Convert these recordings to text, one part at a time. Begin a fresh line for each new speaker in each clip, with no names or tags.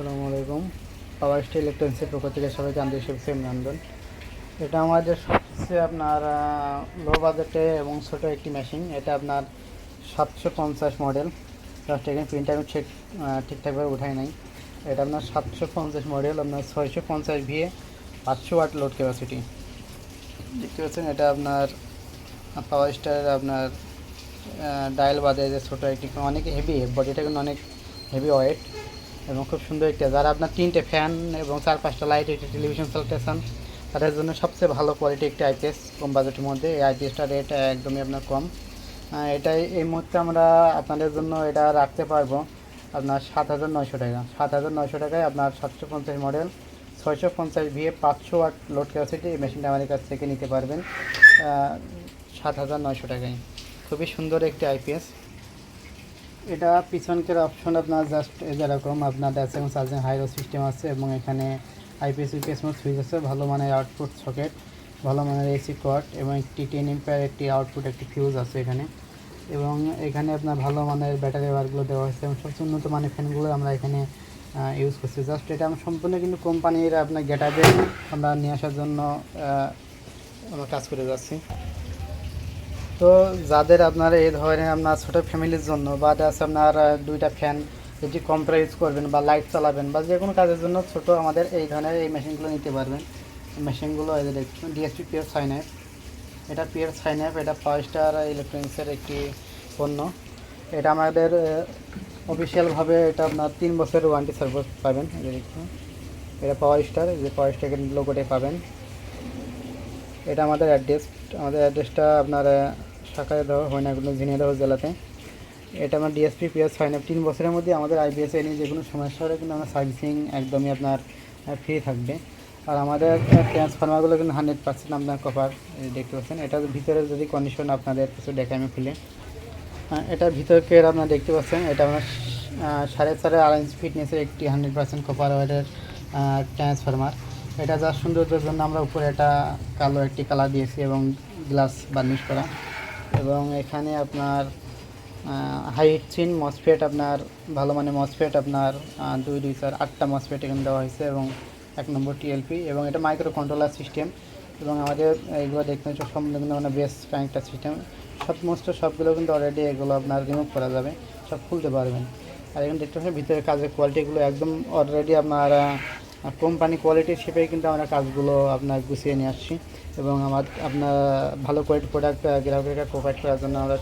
আসসালামু আলাইকুম। পাওয়ার স্টিল ইলেকট্রনিক্সের পক্ষ থেকে সবাইকে আন্তরিক শুভেচ্ছা অভিনন্দন। এটা আমাদের সবচেয়ে আপনার লো বাজেটে এবং ছোট একটি মেশিন এটা আপনার সাতশো পঞ্চাশ মডেল জাস্ট এখানে প্রিন্টার ঠিক ঠিকঠাকভাবে উঠাই নাই। এটা আপনার সাতশো পঞ্চাশ মডেল আপনার ছয়শো পঞ্চাশ ভিএ পাঁচশো ওয়াট লোড ক্যাপাসিটি দেখতে পাচ্ছেন, এটা আপনার পাওয়ার স্টার আপনার ডায়াল বাদে যে ছোটো একটি, অনেক হেভি বডিটা কিন্তু অনেক হেভি ওয়েট এবং খুব সুন্দর একটা, যারা আপনার তিনটে ফ্যান এবং চার পাঁচটা লাইট একটি টেলিভিশন চালাতেছেন, তাদের জন্য সবচেয়ে ভালো কোয়ালিটি একটি আইপিএস কম বাজেটের মধ্যে। এই আইপিএসটার রেট একদমই আপনার কম। এটাই এই মুহূর্তে আমরা আপনাদের জন্য এটা রাখতে পারব আপনার সাত হাজার নয়শো টাকা। সাত হাজার নয়শো টাকায় আপনার সাতশো পঞ্চাশ মডেল ছয়শো পঞ্চাশ ভিএ পাঁচশো ওয়াট লোড ক্যাপাসিটি এই মেশিনটা আমাদের কাছ থেকে নিতে পারবেন সাত হাজার নয়শো টাকায়। খুবই সুন্দর একটি আইপিএস এটা পিছনকের অপশন আপনার জাস্ট যেরকম আপনার এবং চার্জিং হাইরো সিস্টেম আছে এবং এখানে আইপিএস ইউপিএস সুইচ আছে, ভালো মানের আউটপুট সকেট ভালো মানের এসি কট এবং একটি টেন এম্পায়ার একটি আউটপুট একটি ফিউজ আছে এখানে। এবং এখানে আপনার ভালো মানের ব্যাটারি ওয়ারগুলো দেওয়া হয়েছে এবং সবচেয়ে উন্নত মানের ফ্যানগুলো আমরা এখানে ইউজ করছি। জাস্ট এটা আমরা সম্পূর্ণ কিন্তু কোম্পানির আপনার গেটাবে আমরা নিয়ে আসার জন্য আমরা কাজ করে যাচ্ছি। তো যাদের আপনার এই ধরনের আপনার ছোটো ফ্যামিলির জন্য বা যাচ্ছে আপনার দুইটা ফ্যান যেটি কম্পিউটার ইউজ করবেন বা লাইট চালাবেন বা যে কোনো কাজের জন্য ছোট আমাদের এই ধরনের এই মেশিনগুলো নিতে পারবেন। মেশিনগুলো দেখুন ডিএসপি পিওর সাইনাইফ এটা পিওর সাইনাইফ এটা পাওয়ার স্টার ইলেকট্রনিক্সের একটি পণ্য। এটা আমাদের অফিসিয়ালভাবে এটা আপনার তিন বছরের ওয়ারেন্টি সার্ভিস পাবেন। এটা পাওয়ার স্টার যে পাওয়ার স্টারের লোগোটাই পাবেন। এটা আমাদের অ্যাড্রেস আমাদের অ্যাড্রেসটা আপনার শাখায় দেওয়া হয়নাগুলো ঝিনাইদহ জেলাতে। এটা আমার ডিএসপি পিএস ফাইন তিন বছরের মধ্যে আমাদের আইবিএস এ নিয়ে যে কোনো সমস্যা হলে কিন্তু আমরা সার্ভিসিং একদমই আপনার ফ্রি থাকবে। আর আমাদের ট্রান্সফরমারগুলো কিন্তু হান্ড্রেড পার্সেন্ট আপনার কভার দেখতে পাচ্ছেন। এটার ভিতরে যদি কন্ডিশন আপনাদের কিছু দেখে আমি খুলে। হ্যাঁ, এটার ভিতরকের আপনারা দেখতে পাচ্ছেন। এটা আমার সাড়ে চারে আড়াই ইঞ্চি ফিটনেসের একটি হান্ড্রেড পার্সেন্ট কপার ওয়েটের ট্রান্সফরমার। এটা যার সৌন্দর্যের জন্য আমরা উপরে একটা কালো একটি কালার দিয়েছি এবং গ্লাস বার্নিশ করা। এবং এখানে আপনার হাইট চিন মসফেট আপনার, ভালো মানে মসফেট আপনার দুই দুই, চার, আটটা মসফেট এখানে দেওয়া হয়েছে এবং এক নম্বর টিএলপি এবং এটা মাইক্রো কন্ট্রোলার সিস্টেম এবং আমাদের এইগুলো দেখতে হচ্ছে সম্পূর্ণ কিন্তু মানে বেস্ট কানেক্টার সিস্টেম সমস্ত সবগুলো কিন্তু অলরেডি এগুলো আপনার রিমুভ করা যাবে, সব খুলতে পারবেন। আর এখানে দেখতে পাচ্ছেন ভিতরে কাজের কোয়ালিটিগুলো একদম অলরেডি আপনার কোম্পানি কোয়ালিটির শেপেই কিন্তু আমরা কাজগুলো আপনার গুছিয়ে নিয়ে আসছি এবং আমার, আপনার ভালো কোয়ালিটি প্রোডাক্ট গ্রাহকের প্রোভাইড করার জন্য আমরা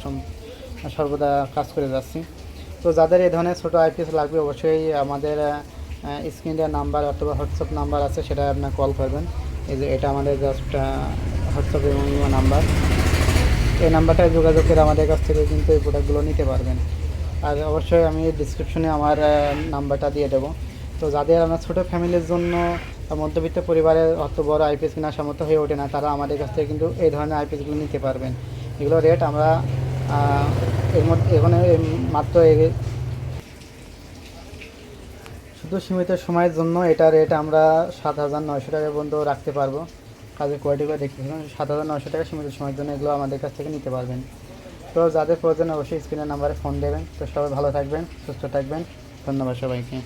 সর্বদা কাজ করে যাচ্ছি। তো যাদের এই ধরনের ছোটো আইপিএস লাগবে অবশ্যই আমাদের স্ক্রিনে নাম্বার অথবা হোয়াটসঅ্যাপ নাম্বার আছে, সেটা আপনার কল করবেন। এই যে এটা আমাদের জাস্ট হোয়াটসঅ্যাপ এবং ইমো নাম্বার এই নাম্বারটায় যোগাযোগ করে আমাদের কাছ থেকে কিন্তু এই প্রোডাক্টগুলো নিতে পারবেন। আর অবশ্যই আমি ডিসক্রিপশনে আমার নাম্বারটা দিয়ে দেবো। তো যাদের আমরা ছোটো ফ্যামিলির জন্য মধ্যবিত্ত পরিবারের অত বড় আইপিএস কেনার সামর্থ্য হয়ে ওঠে না তারা আমাদের কাছ থেকে কিন্তু এই ধরনের আইপিএসগুলো নিতে পারবেন। এগুলো রেট আমরা এর মধ্যে, এখানে মাত্র শুধু সীমিত সময়ের জন্য এটা রেট আমরা সাত হাজার নয়শো টাকা পর্যন্ত রাখতে পারব। কাজের কোয়ালিটিগুলো দেখতে সাত হাজার নয়শো টাকা সীমিত সময়ের জন্য এগুলো আমাদের কাছ থেকে নিতে পারবেন। তো যাদের প্রয়োজন অবশ্যই স্ক্রিনের নাম্বারে ফোন দেবেন। তো সবাই ভালো থাকবেন, সুস্থ থাকবেন। ধন্যবাদ সবাইকে।